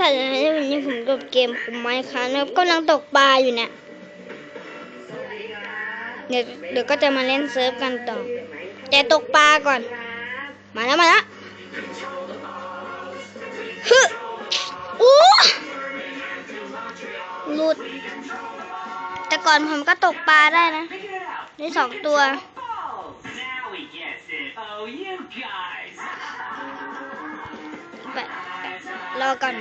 สวัสดีครับวันนี้ผมกับเกมผมไมค์ครับนะครับกำลังตกปลาอยู่เนี่ยเดี๋ยวเดี๋ยวก็จะมาเล่นเซิร์ฟกันต่อ แต่ตกปลาก่อน มาแล้วมาแล้วฮึอู้หลุด แต่ก่อนผมก็ตกปลาได้นะได้สองตัวไปรอก่อน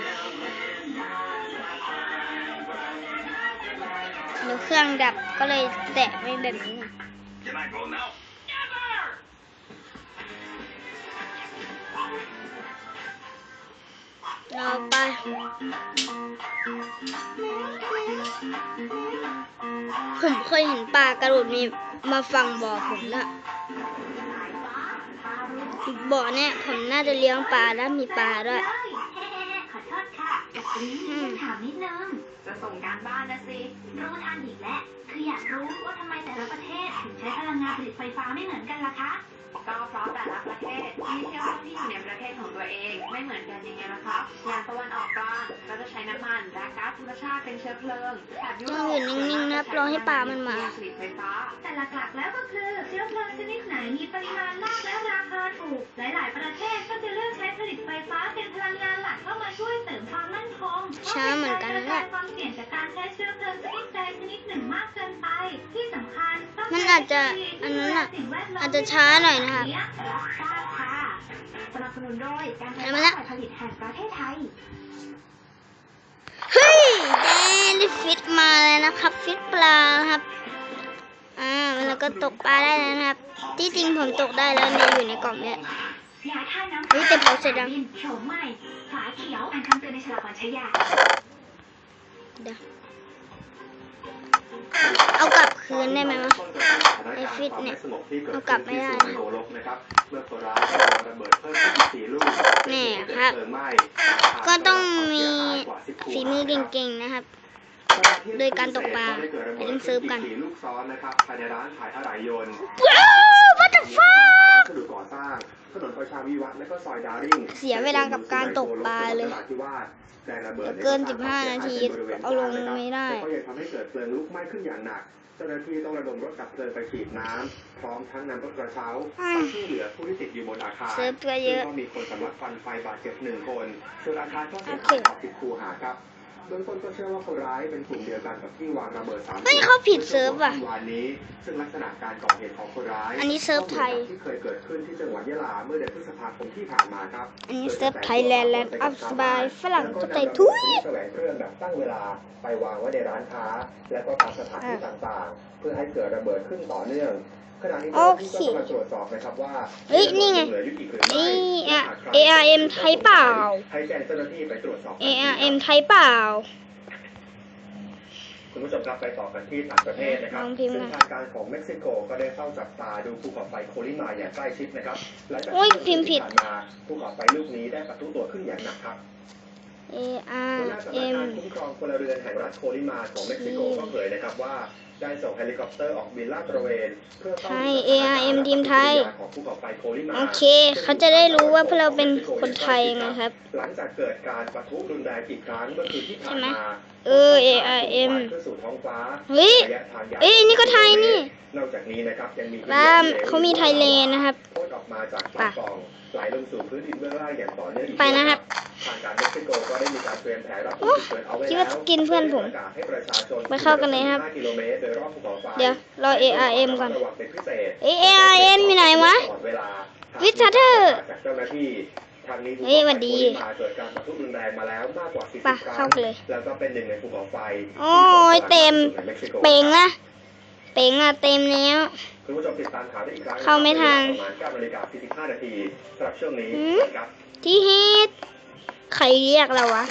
เครื่องดับก็เลยแตะไม่แบบนี้ Can I go now? Never! รอไปผมเคยเห็นปลากระโดดมีมาฟังบ่อผมล้วบ่อเนี่ยผมน่าจะเลี้ยงปลาแล้วมีปลาด้วยขอโทษค่ะกับปรีมีคำถามนิดนึง จะส่งการบ้านนะสิรู้ทันอีกแล้วคืออยากรู้ว่าทำไมแต่ละประเทศถึงใช้พลังงานผลิตไฟฟ้าไม่เหมือนกันล่ะคะ ก็เพราะแต่ละประเทศมีเชื้อเพลิงที่อยู่ในประเทศของตัวเองไม่เหมือนกันยังไงล่ะครับอย่างตะวันออกกลางก็จะใช้น้ำมันและก๊าซธรรมชาติเป็นเชื้อเพลิงแถบยุโรปต้องอยู่นิ่งๆนะรอให้ปลามันมาผลิตไฟฟ้า แต่หลักๆแล้วก็คือเชื้อเพลิงชนิดไหนมีปริมาณมากและราคาถูก หลาย ๆ ประเทศก็จะเลือกใช้ผลิตไฟฟ้าเป็นพลังงาน ช้าเหมือนกันนะเพราะเป็นารกระจายความเสี่ยงจากการใช้เชื้อเพลิงชนิดใดชนิดหนึ่งมากเกินไปที่สำคัญต้องมันอาจจะอันนั้นอะอาจจะช้าหน่อยนะครับทราบค่ะสนับสนุนโดยการไฟเอามาฟ้าละฝ่ายผลิตแห่งประเทศไทยเฮ้ยได้ฟิตมาแล้วนะครับ ฟิตปลานะครับอ่าแล้วก็ตกปลาได้แล้วนะครับ ที่จริงผมตกได้แล้วเนี่ยอยู่ในกล่องเนี่ย ยาท่าน้ำเฮ้ยแต่เผาเสร็จยังโฉมใหม่ฝาเขียวอ่านคำเตือนในฉลากก่อนใช้ยาเดี๋ยวเอากลับคืนได้ไหมวะไอ้ฟิตเนี่ยเอากลับไม่ได้นะเมื่อคนร้ายได้วางระเบิดเพิ่มขึ้นอีกสี่ลูกแน่ครับเพลิงไหม้ก็ต้องมีฝีมือเก่งๆนะครับ โดยการตกปลาไปเล่นเซิร์ฟกันสี่ลูกซ้อนนะครับภายในร้านขายอะไหล่ยนต์ว้าว what the fuck วัสดุก่อสร้างถนนประชาวิวัฒน์และก็ซอยดาริ่งเสียเวลากับการตกปลาเลยแรงระเบิดเดี๋ยวเกิน 15 นาทีเอาลงไม่ได้แต่ก็ยังทำให้เกิดเพลิงลุกไหม้ขึ้นอย่างหนักเจ้าหน้าที่ต้องระดมรถดับเพลิงไปฉีดน้ำพร้อมทั้งนำรถกระเช้าไปช่วยเหลือผู้ที่ติดอยู่บนอาคารเซิร์ฟก็เยอะซึ่งก็มีคนสำลักควันไฟบาดเจ็บหนึ่งคนส่วนอาคารก็เสียโอหายเคกว่าสิบคูหาครับ เบื้องต้นก็เชื่อว่าคนร้ายเป็นกลุ่มเดียวกันกับที่วางระเบิดสามเฮ้ยเขาผิดเซิร์ฟว่ะเมื่อวันนี้ซึ่งลักษณะการก่อเหตุของคนร้ายอันนี้เซิร์ฟไทยก็หมือนกับที่เคยเกิดขึ้นที่จังหวัดยะลาเมื่อเดือนพฤษภาคมที่ผ่านมาครับอันนี้เซิร์ฟไทยแลนด์แลนด์อัพสบายฝรั่งก็ใจทุยแสวงเครื่องแบบตั้งเวลาไปวางไว้ในร้านค้า และก็ตามสถานที่ต่างๆ เพื่อให้เกิดระเบิดขึ้นต่อเนื่อง ขณะนี้โอเจ้าหน้าเคที่ก็กำลังตรวจสอบนะครับว่าเฮ้ยนี่ไงเหลืออยู่อีกหรือไม่นี่อะ ARM ไทยเปล่า ให้แจ้งเจ้าหน้าที่ไปตรวจสอบ ARM ไทยเปล่า คุณผู้ชมครับไปต่อกันที่ต่างประเทศนะครับลองพิมพ์ซึ่งมาทางการของเม็กซิโกก็ได้เฝ้าจับตาดูภูเขาไฟโคลิมาอย่างใกล้ชิดนะครับหลังจากโอ้ยที่พิมพ์ผิด ที่ผ่านมาภูเขาไฟลูกนี้ได้ปะทุตัวขึ้นอย่างหนักครับ หัวหน้าสำนัก ARM งานคุ้มครองพลเรือนแห่งรัฐโคลิมาของเม็กซิโกก็เผยนะครับว่า ได้ส่งเฮลิคอปเตอร์ออกบินลาดตระเวนเพื่อเฝ้าไทยดูสถานการณ์ ARM ทีมไทย ของภูเขาไฟโคลิมาโอเค เขาจะได้รู้ว่าพวกเราเป็นคนไทยนะครับ หลังจากเกิดการปะทุรุนแรงอีกครั้งเมื่อคืนที่ผ่านมาเออ ARM ขึ้นสู่ท้องฟ้าเฮ้ยระยะทางยาวเอ้ยนี่ก็ไทยนี่นอกจากนี้นะครับยังมีบ้ามเขามีไทยแลนด์นะครับพ่นออกมาจากปากปล่องไหลลงสู่พื้นดินเบื้องล่างอย่างต่อเนื่องอีกไปนะครับ ทางการเม็กซิโกก็ได้มีการเตรียมแผนรับมืโอ้อฉุกเฉินเอาไว้คิดแล้วว่าจะกินเพื่อนผมประกาศให้ประชาชนไปเข้ากันเลยครับ5กิโลเมตรโดยรอบภูเขาไฟเดี๋ยว รอ ARM ก่อน ระวังเป็นพิเศษ เอ้ย ARM อยู่ไหนวะ ตลอดเวลาวิทเทอร์จากเจ้าหน้าที่ทางนี้เฮ้ยหวัดดีมาเกิดการปะทุรุนแรงมาแล้วมากกว่า40ไปครั้เข้างกันเลย แล้วก็เป็นหนึ่งในภูเขาไฟโอ้ยเต็ม ในกซิโก เป่งละเป่งอะเต็มแล้ว คุณผู้ชมติดตามข่าวได้อีกครั้งเข้าไม่ทัน ประมาณ9นาฬิกา45นาทีสำหรับช่วงนี้หืมครับ ที่ฮิต ใครเรียกเราวะ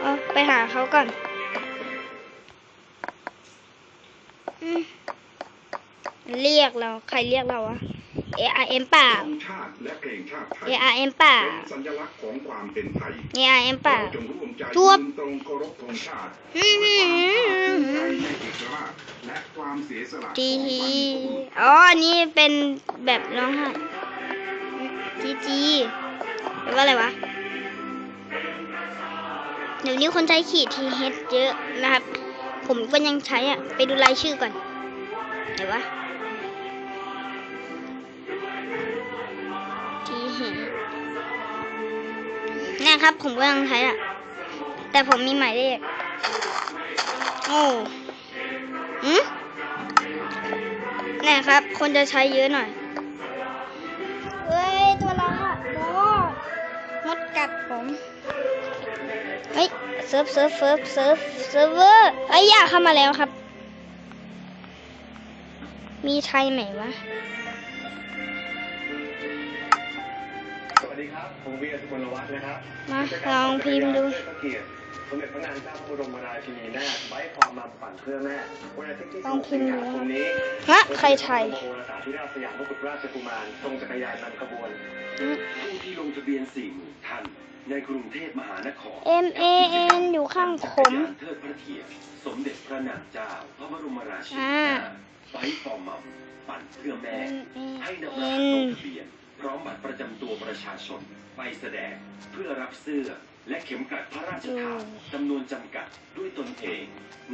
เอาไปหาเขาก่อนอืมเรียกเรา ใครเรียกเราวะ ARM เปล่าธงชาติและเพลงชาติไทย ARM เปล่าเป็นสัญลักษณ์ของความเป็นไทย ARM เปล่าเราจงร่วมใจจวบยืนตรงเคารพธงชาติอืมด้วยความภาคภูมิใจในเอกราชและความเสียสละจีของบรรพฮีบุรุษอ๋ออันนี้เป็นแบบร้องไห้จีจีแปลว่าอะไรวะ เดี๋ยวนี้คนใช้ขีดทีเฮดเยอะนะครับ ผมก็ยังใช้อะ ไปดูรายชื่อก่อนไหนวะทีเฮดนี่ครับ ผมก็ยังใช้อะ แต่ผมมีหมายเลขโอ้หืมนี่ครับ คนจะใช้เยอะหน่อย เซิร์ฟเซิร์ฟเซิร์ฟเซิร์ฟเซิร์ฟเวอร์เอ้ยอยากเข้ามาแล้วครับ มีไทยไหมวะสวัสดีครับผมเวียสุวรรณวัฒน์นะครับมาลองพิมพ์ดูพระเกียรติสมเด็จพระนางเจ้าพระบรมราชินีนาถไว้ความมาปั่นเพื่อแม่วันอาทิตย์ที่ลองพิมพ์ดู16สิงหาคมนี้ฮะใครไทยโอรสาธิราชสยามกุฎราชกุมารทรงจักรยานนำขบวนผู้ที่ลงทะเบียน40,000ท่าน ในกรุงเทพมหานคร M A N อยู่ข้างผมจักรยานเทิดพระเกียรติสมเด็จพระนางเจ้าพระบรมราชินีอ่านาถไว้ฟอร์มัมปั่นเพื่อแม่ M ให้ A นำรหัสล N งทะเบียนพร้อมบัตรประจำตัวประชาชน ไปแสดงเพื่อรับเสื้อและเข็มกลัดพระราชทานจำนวนจำกัดด้วยตนเอง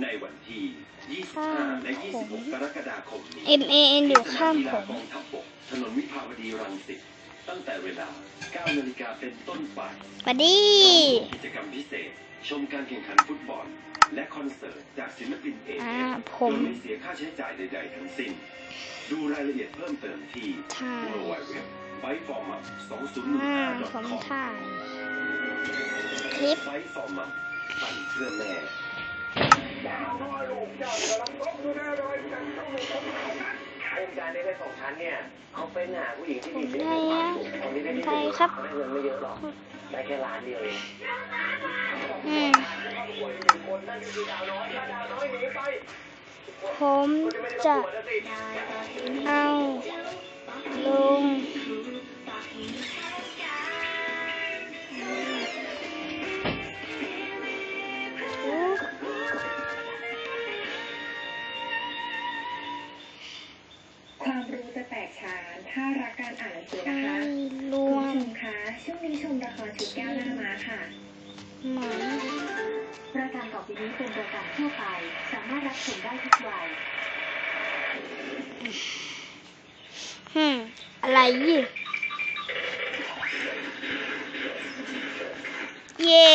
ในวันที่ 25 และ 26 กรกฎาคมนี้ M A N อยู่ข้างที่สผนามกีฬามกองทัพบกถนนวิภาวดีรังสิต ตั้งแต่เวลา9นาฬิกาเป็นต้นไปบัดดีกิจกรรมพิเศษ ชมการแข่งขันฟุตบอล และคอนเสิร์ตจากศิลปินเอกอ่าผโดมยไม่เสียค่าใช้จ่ายใดๆทั้งสิ้น ดูรายละเอียดเพิ่มเติมที่ใช่ www. b y f o r m a อ่าผม 2015.com ถ่ายคลิป b y f o r m a ปั่นเพื่อแม่องค์ การเล็กๆของชั้นเนี่ยเขาเป็นหาผู้หญิงที่มีผมได้อะคนนี้ได้ที่ใช่ครับได้เงินไม่เยอะหรอกได้แค่ล้านเดียวเองอืมผมจะเอาลง แก้วหน้าม้าค่ะ หมายรายการต่อไปนี้เป็นรายการทั่วไป สามารถรับชมได้ทุกวัยฮึมอะไรยี่เย่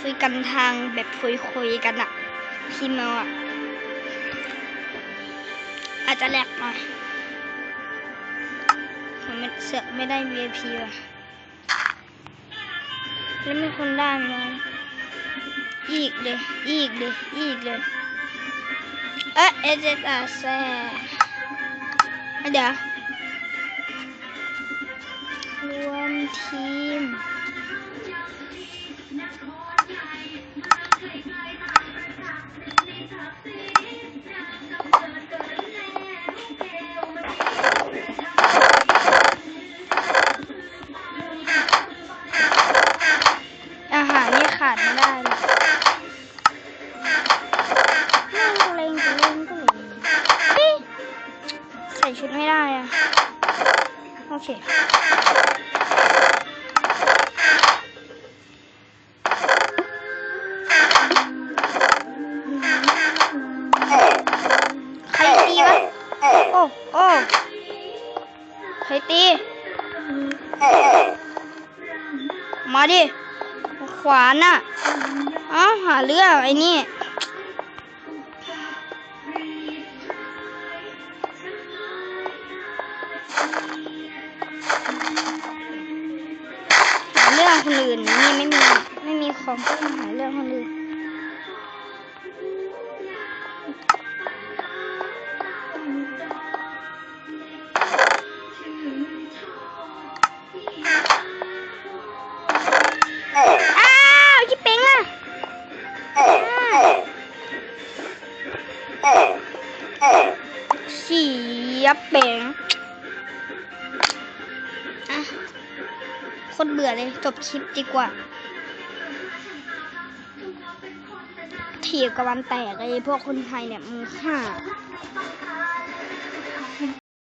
คุยกันทางแบบคุยคุยๆกันอะพิมพ์เอาอะอาจจะแหลกหน่อยผมไม่ เสือกไม่ได้ VIP ว่ะ แล้วมีคนได้ไหมวะอีกเลย อีกเลย อีกเลย เอ๊ะเอเจตอาแซ่เดี๋ยวรวมทีม โอเคใครตีวะโอ้โอ้ใครตี มาดิ ขวานน่ะ เอ้าหาเรื่องไอ้นี่ ของก็มาหาเรื่องคนอื่นอ้าวชิเป้งอ่งอะคนเบื่อเลยจบคลิปดีกว่า ถีบกับวันแตกไอ้พวกคนไทยเนี่ยมึงฆ่า